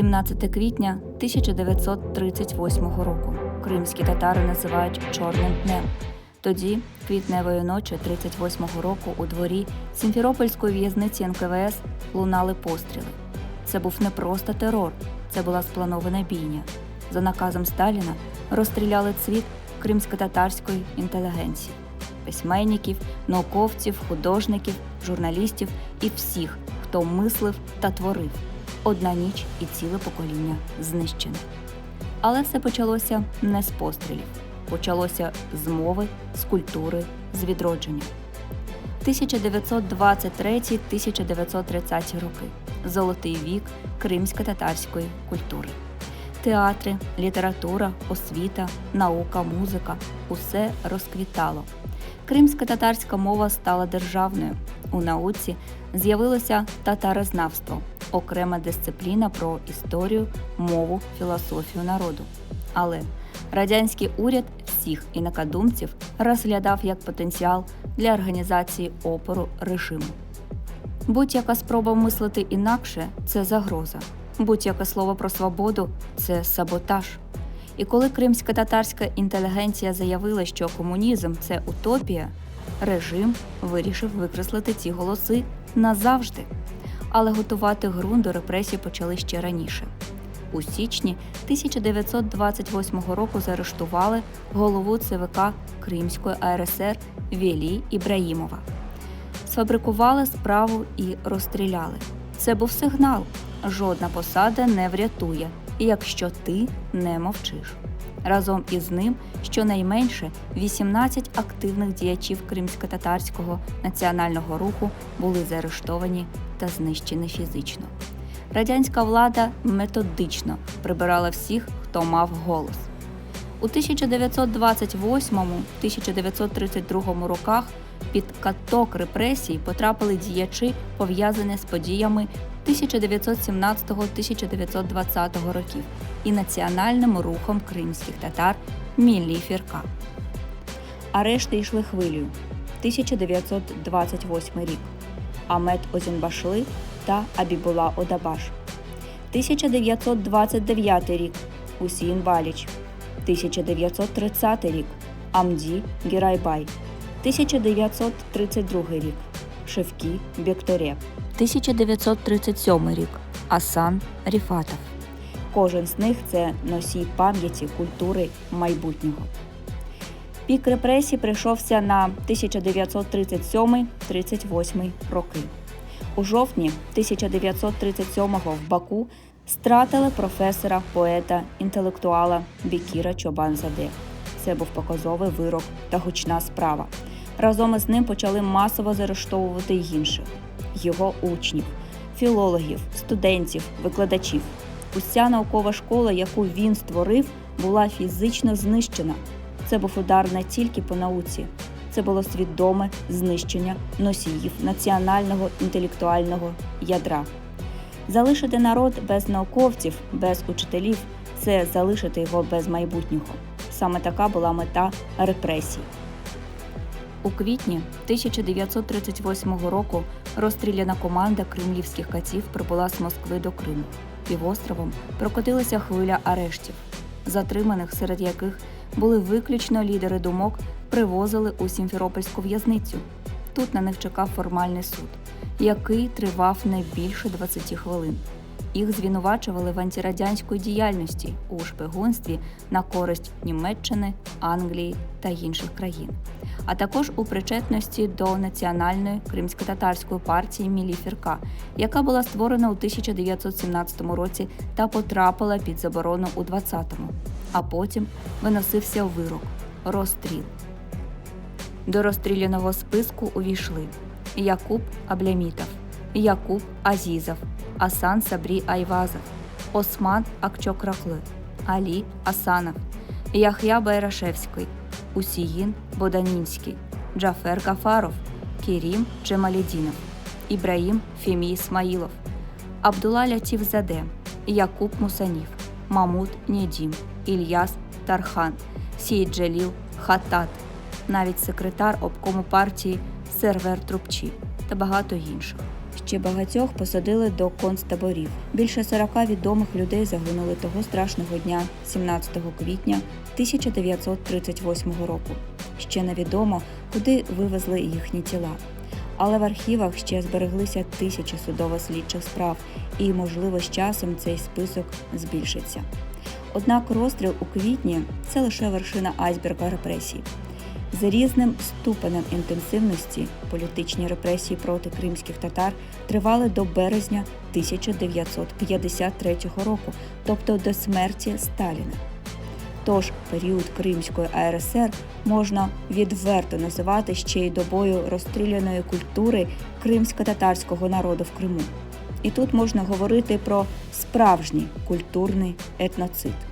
17 квітня 1938 року. Кримські татари називають Чорним днем. Тоді, квітневої ночі 38-го року, у дворі Сімферопольської в'язниці НКВС лунали постріли. Це був не просто терор, це була спланована бійня. За наказом Сталіна розстріляли цвіт кримсько-татарської інтелігенції, письменників, науковців, художників, журналістів і всіх, хто мислив та творив. Одна ніч і ціле покоління знищене. Але все почалося не з пострілів, почалося з мови, з культури, з відродження. 1923-1930 роки золотий вік кримсько-татарської культури. Театри, література, освіта, наука, музика усе розквітало. Кримсько-татарська мова стала державною. У науці з'явилося татарознавство, окрема дисципліна про історію, мову, філософію народу. Але радянський уряд всіх інакодумців розглядав як потенціал для організації опору режиму. Будь-яка спроба мислити інакше це загроза. Будь-яке слово про свободу це саботаж. І коли кримсько-татарська інтелігенція заявила, що комунізм це утопія, режим вирішив викреслити ці голоси назавжди. Але готувати ґрунт до репресій почали ще раніше. У січні 1928 року заарештували голову ЦВК Кримської АРСР Вєлі Ібраїмова. Сфабрикували справу і розстріляли. Це був сигнал: жодна посада не врятує, якщо ти не мовчиш. Разом із ним щонайменше 18 активних діячів кримсько-татарського національного руху були заарештовані та знищені фізично. Радянська влада методично прибирала всіх, хто мав голос. У 1928-1932 роках під каток репресій потрапили діячі, пов'язані з подіями 1917-1920 років і національним рухом кримських татар Міллі Фірка. Арешти йшли хвилею. 1928 рік. Амет Озінбашли та Абібула Одабаш. 1929 рік. Усін Баліч. 1930 рік. Амді Гірайбай. 1932 рік. Шевкі Бекторе. 1937 рік. Асан Ріфатов. Кожен з них це носій пам'яті культури майбутнього. Пік репресій прийшовся на 1937-38 роки. У жовтні 1937-го в Баку стратили професора, поета, інтелектуала Бікіра Чобанзаде. Це був показовий вирок та гучна справа. Разом із ним почали масово заарештовувати й інших його учнів, філологів, студентів, викладачів. Уся наукова школа, яку він створив, була фізично знищена. Це був удар не тільки по науці, це було свідоме знищення носіїв національного інтелектуального ядра. Залишити народ без науковців, без учителів це залишити його без майбутнього. Саме така була мета репресій. У квітні 1938 року розстріляна команда кремлівських катів прибула з Москви до Криму. Півостровом прокотилася хвиля арештів, затриманих, серед яких були виключно лідери думок, привозили у Сімферопольську в'язницю. Тут на них чекав формальний суд, який тривав не більше 20 хвилин. Їх звинувачували в антирадянської діяльності у шпигунстві на користь Німеччини, Англії та інших країн, а також у причетності до національної кримсько-татарської партії Мілі Фірка, яка була створена у 1917 році та потрапила під заборону у 20-му. А потім виносився вирок розстріл. До розстріляного списку увійшли Якуб Аблямітов, Якуб Азізов, Асан Сабрі Айвазов, Осман Акчокрахли, Алі Асанов, Яхя Байрашевський, Усіїн Боданінський, Джафер Гафаров, Кірім Джемалідінов, Ібраїм Фемі Ісмаїлов, Абдулла Лятів Заде, Якуб Мусанів, Мамут Нєдім, Ільяс Тархан, Сіїд Джаліл Хатат, навіть секретар обкому партії Сервер Трубчі та багато інших. Ще багатьох посадили до концтаборів. Більше 40 відомих людей загинули того страшного дня, 17 квітня 1938 року. Ще невідомо, куди вивезли їхні тіла. Але в архівах ще збереглися тисячі судово-слідчих справ, і, можливо, з часом цей список збільшиться. Однак розстріл у квітні це лише вершина айсберга репресій. За різним ступенем інтенсивності політичні репресії проти кримських татар тривали до березня 1953 року, тобто до смерті Сталіна. Тож період Кримської АРСР можна відверто називати ще й добою розстріляної культури кримсько-татарського народу в Криму. І тут можна говорити про справжній культурний етноцид.